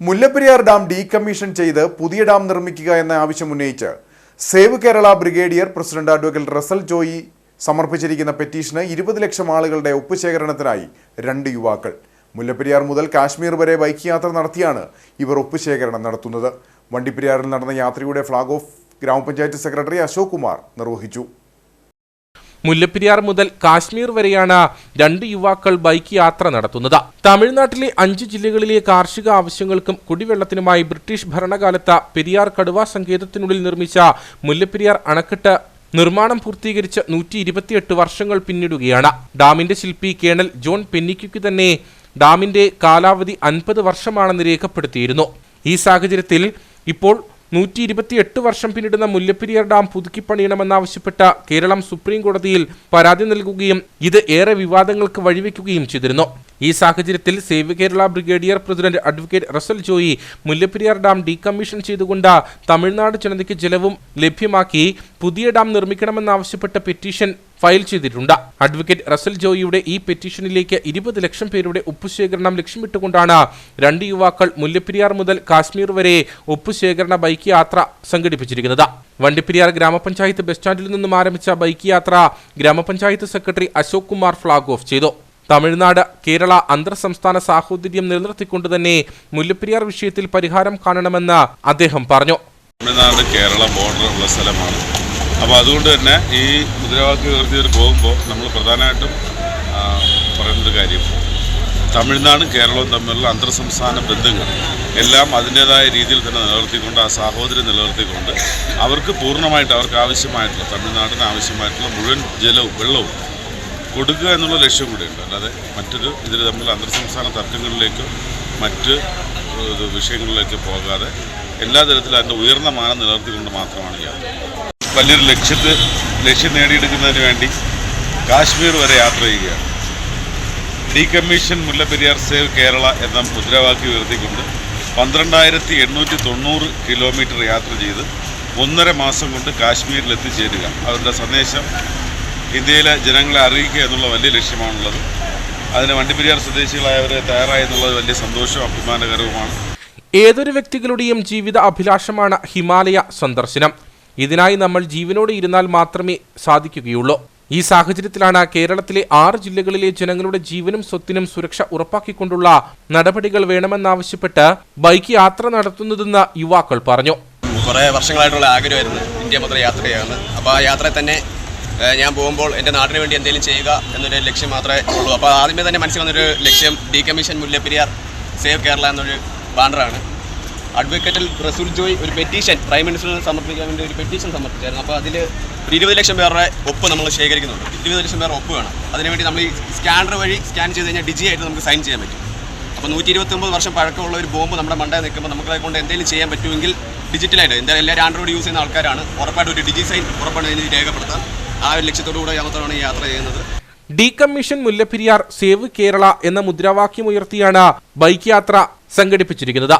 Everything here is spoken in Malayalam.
മുല്ലപ്പെരിയാർ ഡാം ഡീകമ്മീഷൻ ചെയ്ത് പുതിയ ഡാം നിർമ്മിക്കുക എന്ന ആവശ്യം ഉന്നയിച്ച് save Kerala brigadier president advocate Russel Joy സമർപ്പിച്ചിരിക്കുന്ന പെറ്റീഷന് ഇരുപത് ലക്ഷം ആളുകളുടെ ഒപ്പുശേഖരണത്തിനായി രണ്ട് യുവാക്കൾ. മുല്ലപ്പെരിയാർ മുതൽ കാശ്മീർ വരെ ബൈക്ക് യാത്ര നടത്തിയാണ് ഇവർ ഒപ്പുശേഖരണം നടത്തുന്നത്. വണ്ടിപ്പെരിയാറിൽ നടന്ന യാത്രയുടെ flag off grama panchayat secretary Ashok Kumar നിർവഹിച്ചു. മുല്ലപ്പെരിയാർ മുതൽ കാശ്മീർ വരെയാണ് രണ്ട് യുവാക്കൾ ബൈക്ക് യാത്ര നടത്തുന്നത്. തമിഴ്നാട്ടിലെ അഞ്ച് ജില്ലകളിലെ കാർഷിക ആവശ്യങ്ങൾക്കും കുടിവെള്ളത്തിനുമായി ബ്രിട്ടീഷ് ഭരണകാലത്ത് പെരിയാർ കടുവ സങ്കേതത്തിനുള്ളിൽ നിർമ്മിച്ച മുല്ലപ്പെരിയാർ അണക്കെട്ട് നിർമ്മാണം പൂർത്തീകരിച്ച് നൂറ്റി ഇരുപത്തിയെട്ട് വർഷങ്ങൾ പിന്നിടുകയാണ്. ഡാമിന്റെ ശില്പി കേണൽ ജോൺ പെന്നിക്കുക്ക് തന്നെ ഡാമിന്റെ കാലാവധി അൻപത് വർഷമാണെന്ന് രേഖപ്പെടുത്തിയിരുന്നു. ഈ സാഹചര്യത്തിൽ ഇപ്പോൾ നൂറ്റി ഇരുപത്തിയെട്ട് വർഷം പിന്നിടുന്ന മുല്ലപ്പെരിയാർ ഡാം പുതുക്കിപ്പണിയണമെന്നാവശ്യപ്പെട്ട കേരളം സുപ്രീം കോടതിയിൽ പരാതി നൽകുകയും ഇത് ഏറെ വിവാദങ്ങൾക്ക് വഴിവെക്കുകയും ചെയ്തിരുന്നു. ഈ സാഹചര്യത്തിൽ save Kerala brigadier president advocate Russel Joy Mullaperiyar dam decommission ചെയ്തുകൊണ്ട് തമിഴ്നാട് ജനതയ്ക്ക് ജലവും ലഭ്യമാക്കി പുതിയ ഡാം നിർമ്മിക്കണമെന്നാവശ്യപ്പെട്ട പെറ്റീഷൻ ഫയൽ ചെയ്തിട്ടുണ്ട്. അഡ്വക്കേറ്റ് റസൽ ജോയിയുടെ ഈ പെറ്റീഷനിലേക്ക് ഇരുപത് ലക്ഷം പേരുടെ ഒപ്പുശേഖരണം ലക്ഷ്യമിട്ടുകൊണ്ടാണ് രണ്ട് യുവാക്കൾ മുല്ലപ്പെരിയാർ മുതൽ കാശ്മീർ വരെ ഒപ്പുശേഖരണ ബൈക്ക് യാത്ര സംഘടിപ്പിച്ചിരിക്കുന്നത്. വണ്ടിപ്പെരിയാർ ഗ്രാമപഞ്ചായത്ത് ബസ് സ്റ്റാൻഡിൽ നിന്നും ആരംഭിച്ച ബൈക്ക് യാത്ര grama panchayat secretary Ashok Kumar flag off ചെയ്തു. തമിഴ്നാട് കേരള അന്തർ സംസ്ഥാന സാഹോദര്യം നിലനിർത്തിക്കൊണ്ട് തന്നെ മുല്ലപ്പെരിയാർ വിഷയത്തിൽ പരിഹാരം കാണണമെന്ന് അദ്ദേഹം പറഞ്ഞു. തമിഴ്നാട് കേരള ബോർഡർ ഉള്ള സ്ഥലമാണ്. അപ്പോൾ അതുകൊണ്ട് തന്നെ ഈ മുദ്രാവാക്യം ഉയർത്തിയവർ പോകുമ്പോൾ നമ്മൾ പ്രധാനമായിട്ടും പറയുന്നൊരു കാര്യം. തമിഴ്നാടും കേരളവും തമ്മിലുള്ള അന്തർ സംസ്ഥാന ബന്ധങ്ങൾ എല്ലാം അതിന്റേതായ രീതിയിൽ തന്നെ നിലനിർത്തിക്കൊണ്ട് ആ സാഹോദര്യം നിലനിർത്തിക്കൊണ്ട് അവർക്ക് പൂർണമായിട്ട് അവർക്ക് ആവശ്യമായിട്ടുള്ള തമിഴ്നാടിന് ആവശ്യമായിട്ടുള്ള മുഴുവൻ ജലവും വെള്ളവും കൊടുക്കുക എന്നുള്ള ലക്ഷ്യം കൂടിയുണ്ട് അല്ലാതെ മറ്റൊരു ഇതിൽ തമ്മിൽ അന്തർ സംസ്ഥാന തർക്കങ്ങളിലേക്കോ മറ്റ് വിഷയങ്ങളിലേക്കോ പോകാതെ എല്ലാ തരത്തിലും അതിന്റെ ഉയർന്ന മാനം നിലനിർത്തിക്കൊണ്ട് മാത്രമാണ് യാത്ര. വലിയൊരു ലക്ഷ്യത്തെ ലക്ഷ്യം നേടിയെടുക്കുന്നതിന് വേണ്ടി കാശ്മീർ വരെ യാത്ര ചെയ്യുകയാണ്. ഡീകമ്മീഷൻ മുല്ലപ്പെരിയാർ സേവ് കേരള എന്ന മുദ്രാവാക്യം ഉയർത്തിക്കൊണ്ട് പന്ത്രണ്ടായിരത്തി എണ്ണൂറ്റി തൊണ്ണൂറ് കിലോമീറ്റർ യാത്ര ചെയ്ത് ഒന്നര മാസം കൊണ്ട് കാശ്മീരിൽ എത്തിച്ചേരുക അവരുടെ സന്ദേശം ഇന്ത്യയിലെ ജനങ്ങളെ അറിയിക്കുക എന്നുള്ള വലിയ ലക്ഷ്യമാണുള്ളത്. അതിന് വണ്ടിപ്പെരിയാർ സ്വദേശികളായവരെ തയ്യാറായി എന്നുള്ളത് വലിയ സന്തോഷവും അഭിമാനകരവുമാണ്. ഏതൊരു വ്യക്തികളുടെയും ജീവിത അഭിലാഷമാണ് ഹിമാലയ സന്ദർശനം. ഇതിനായി നമ്മൾ ജീവനോടെ ഇരുന്നാൽ മാത്രമേ സാധിക്കുകയുള്ളൂ. ഈ സാഹചര്യത്തിലാണ് കേരളത്തിലെ ആറ് ജില്ലകളിലെ ജനങ്ങളുടെ ജീവനും സ്വത്തിനും സുരക്ഷ ഉറപ്പാക്കിക്കൊണ്ടുള്ള നടപടികൾ വേണമെന്നാവശ്യപ്പെട്ട് ബൈക്ക് യാത്ര നടത്തുന്നതെന്ന് യുവാക്കൾ പറഞ്ഞു. കുറേ വർഷങ്ങളായിട്ടുള്ള ആഗ്രഹമായിരുന്നു. ഇന്ത്യ മൊത്തം യാത്രയാണ്. അപ്പോൾ ആ യാത്ര തന്നെ ഞാൻ പോകുമ്പോൾ എന്റെ നാടിന് വേണ്ടി എന്തെങ്കിലും ചെയ്യുക എന്നൊരു ലക്ഷ്യം മാത്രമേ ഉള്ളൂ. അപ്പോൾ ആദ്യമേ തന്നെ മനസ്സിൽ വന്നൊരു ലക്ഷ്യം D decommission Mullaperiyar save Kerala എന്നൊരു ബാനറാണ്. അഡ്വക്കേറ്റിൽ റസൂൽ ജോയ് ഒരു പെറ്റീഷൻ പ്രൈം മിനിസ്റ്ററിന് സമർപ്പിക്കാൻ വേണ്ടി ഒരു പെറ്റീഷൻ സമർപ്പിച്ചായിരുന്നു. അപ്പോൾ അതിൽ ഒരു ഇരുപത് ലക്ഷം പേരുടെ ഒപ്പ് നമ്മൾ ശേഖരിക്കുന്നുണ്ട്. ഇരുപത് ലക്ഷം പേരുടെ ഒപ്പ് വേണം. അതിനുവേണ്ടി നമ്മൾ ഈ സ്കാനർ വഴി സ്കാൻ ചെയ്ത് കഴിഞ്ഞാൽ ഡിജി ആയിട്ട് നമുക്ക് സൈൻ ചെയ്യാൻ പറ്റും. അപ്പോൾ നൂറ്റി ഇരുപത്തൊമ്പത് വർഷം പഴക്കമുള്ള ഒരു ബോംബ് നമ്മുടെ മണ്ടയിൽ നിൽക്കുമ്പോൾ നമുക്കതെ കൊണ്ട് എന്തെങ്കിലും ചെയ്യാൻ പറ്റുമെങ്കിൽ ഡിജിറ്റലായിട്ട് എന്തായാലും എല്ലാവരും ആൻഡ്രോയിഡ് യൂസ് ചെയ്യുന്ന ആൾക്കാരാണ്. ഉറപ്പായിട്ട് ഒരു ഡിജി സൈൻ ഉറപ്പാണ് ഇതിന് രേഖപ്പെടുത്താൻ ആ ഒരു ലക്ഷ്യത്തോടുകൂടെ ഈ യാത്ര ചെയ്യുന്നത്. ഡീകമ്മീഷൻ മുല്ലപ്പെരിയാർ സേവ് കേരള എന്ന മുദ്രാവാക്യം ഉയർത്തിയാണ് ബൈക്ക് യാത്ര സംഘടിപ്പിച്ചിരിക്കുന്നത്.